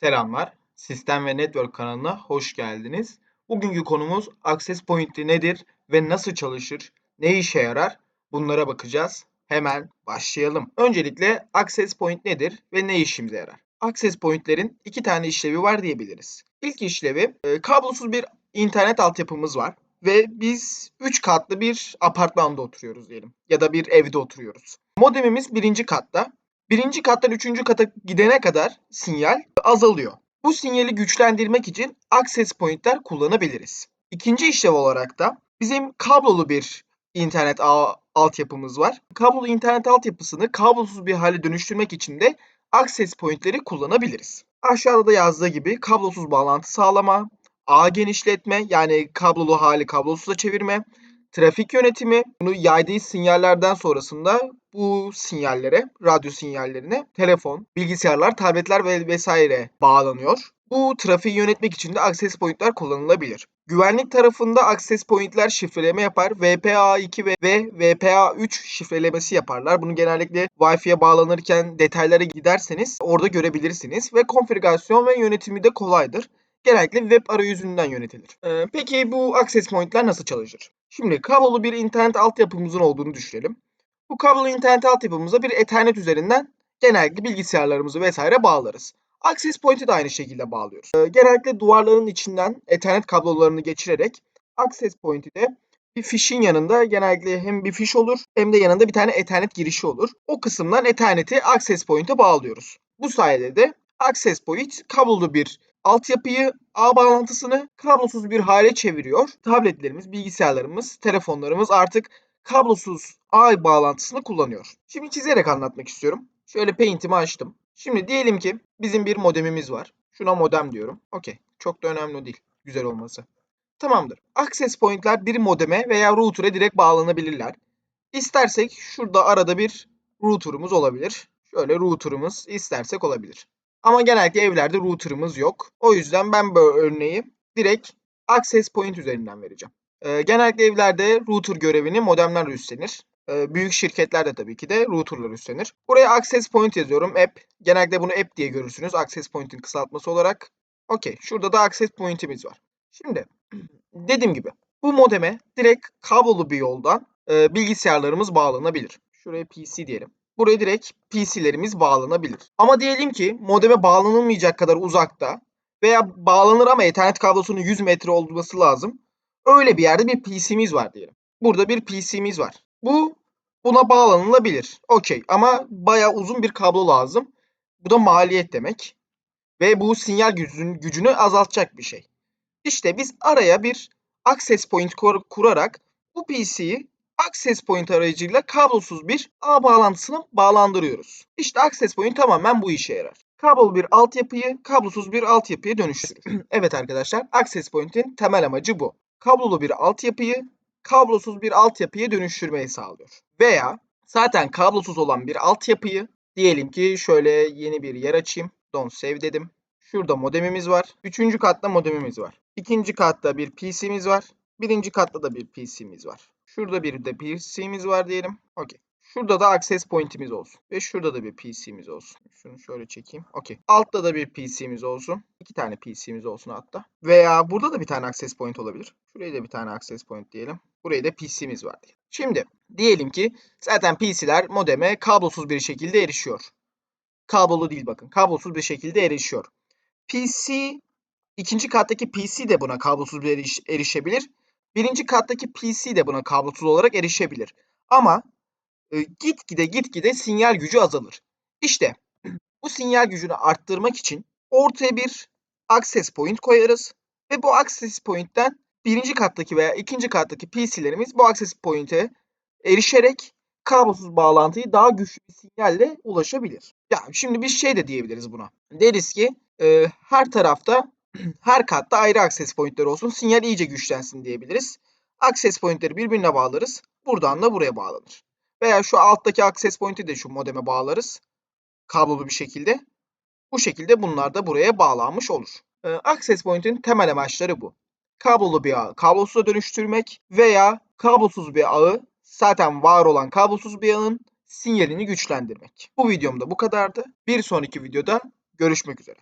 Selamlar. Sistem ve Network kanalına hoş geldiniz. Bugünkü konumuz Access Point nedir ve nasıl çalışır, ne işe yarar? Bunlara bakacağız. Hemen başlayalım. Öncelikle Access Point nedir ve ne işimize yarar? Access Point'lerin iki tane işlevi var diyebiliriz. İlk işlevi e, kablosuz bir internet altyapımız var ve biz 3 katlı bir apartmanda oturuyoruz diyelim ya da bir evde oturuyoruz. Modemimiz birinci katta Birinci kattan üçüncü kata gidene kadar sinyal azalıyor. Bu sinyali güçlendirmek için access point'ler kullanabiliriz. İkinci işlev olarak da bizim kablolu bir internet ağ altyapımız var. Kablolu internet altyapısını kablosuz bir hale dönüştürmek için de access point'leri kullanabiliriz. Aşağıda da yazdığı gibi kablosuz bağlantı sağlama, ağ genişletme yani kablolu hali kablosuza çevirme, trafik yönetimi, bunu yaydığı sinyallerden sonrasında bu sinyallere, radyo sinyallerine telefon, bilgisayarlar, tabletler ve vesaire bağlanıyor. Bu trafiği yönetmek için de access point'ler kullanılabilir. Güvenlik tarafında access point'ler şifreleme yapar. VPA2 ve, ve VPA3 şifrelemesi yaparlar. Bunu genellikle Wi-Fi'ye bağlanırken detaylara giderseniz orada görebilirsiniz. Ve konfigürasyon ve yönetimi de kolaydır. Genellikle web arayüzünden yönetilir. Ee, peki bu access point'ler nasıl çalışır? Şimdi kablolu bir internet altyapımızın olduğunu düşünelim. Bu kablolu internet altyapımıza bir Ethernet üzerinden genellikle bilgisayarlarımızı vesaire bağlarız. Access Point'i de aynı şekilde bağlıyoruz. Ee, genellikle duvarların içinden Ethernet kablolarını geçirerek Access Point'i de bir fişin yanında genellikle hem bir fiş olur hem de yanında bir tane Ethernet girişi olur. O kısımdan Ethernet'i Access Point'e bağlıyoruz. Bu sayede de Access Point kablolu bir altyapıyı, ağ bağlantısını kablosuz bir hale çeviriyor. Tabletlerimiz, bilgisayarlarımız, telefonlarımız artık kablosuz ağ bağlantısını kullanıyor. Şimdi çizerek anlatmak istiyorum. Şöyle Paint'imi açtım. Şimdi diyelim ki bizim bir modemimiz var. Şuna modem diyorum. Okey. Çok da önemli değil. Güzel olması. Tamamdır. Access point'ler bir modeme veya router'e direkt bağlanabilirler. İstersek şurada arada bir router'ımız olabilir. Şöyle router'ımız istersek olabilir. Ama genellikle evlerde router'ımız yok. O yüzden ben bu örneği direkt access point üzerinden vereceğim. Ee, genellikle evlerde router görevini modemler üstlenir. Ee, büyük şirketler de tabii ki de router'lar üstlenir. Buraya access point yazıyorum. App. Genellikle bunu app diye görürsünüz. Access point'in kısaltması olarak. Okey. Şurada da access point'imiz var. Şimdi dediğim gibi bu modeme direkt kablolu bir yoldan e, bilgisayarlarımız bağlanabilir. Şuraya PC diyelim. Buraya direkt PC'lerimiz bağlanabilir. Ama diyelim ki modeme bağlanılmayacak kadar uzakta veya bağlanır ama Ethernet kablosunun 100 metre olması lazım. Öyle bir yerde bir PC'miz var diyelim. Burada bir PC'miz var. Bu buna bağlanılabilir. Okey ama bayağı uzun bir kablo lazım. Bu da maliyet demek. Ve bu sinyal gücünü, gücünü azaltacak bir şey. İşte biz araya bir access point kur kurarak bu PC'yi access point aracıyla kablosuz bir ağ bağlantısına bağlandırıyoruz. İşte access point tamamen bu işe yarar. Kablolu bir altyapıyı kablosuz bir altyapıya dönüştürür. evet arkadaşlar access point'in temel amacı bu. Kablolu bir altyapıyı kablosuz bir altyapıya dönüştürmeyi sağlıyor. Veya zaten kablosuz olan bir altyapıyı diyelim ki şöyle yeni bir yer açayım. Don't save dedim. Şurada modemimiz var. Üçüncü katta modemimiz var. İkinci katta bir PC'miz var. Birinci katta da bir PC'miz var. Şurada bir de PC'miz var diyelim. Okey. Şurada da access point'imiz olsun. Ve şurada da bir PC'miz olsun. Şunu şöyle çekeyim. Okey. Altta da bir PC'miz olsun. İki tane PC'miz olsun hatta. Veya burada da bir tane access point olabilir. Şuraya da bir tane access point diyelim. Buraya da PC'miz var diyelim. Şimdi diyelim ki zaten PC'ler modeme kablosuz bir şekilde erişiyor. Kablolu değil bakın. Kablosuz bir şekilde erişiyor. PC ikinci kattaki PC de buna kablosuz bir eriş, erişebilir. Birinci kattaki PC de buna kablosuz olarak erişebilir. Ama e, gitgide gitgide sinyal gücü azalır. İşte bu sinyal gücünü arttırmak için ortaya bir access point koyarız ve bu access point'ten birinci kattaki veya ikinci kattaki PC'lerimiz bu access point'e erişerek kablosuz bağlantıyı daha güçlü bir sinyalle ulaşabilir. Ya şimdi bir şey de diyebiliriz buna. Deriz ki e, her tarafta her katta ayrı access point'ler olsun. Sinyal iyice güçlensin diyebiliriz. Access point'leri birbirine bağlarız. Buradan da buraya bağlanır. Veya şu alttaki access point'i de şu modeme bağlarız. Kablolu bir şekilde. Bu şekilde bunlar da buraya bağlanmış olur. Ee, access point'in temel amaçları bu. Kablolu bir ağı kablosuza dönüştürmek veya kablosuz bir ağı zaten var olan kablosuz bir ağın sinyalini güçlendirmek. Bu videomda bu kadardı. Bir sonraki videoda görüşmek üzere.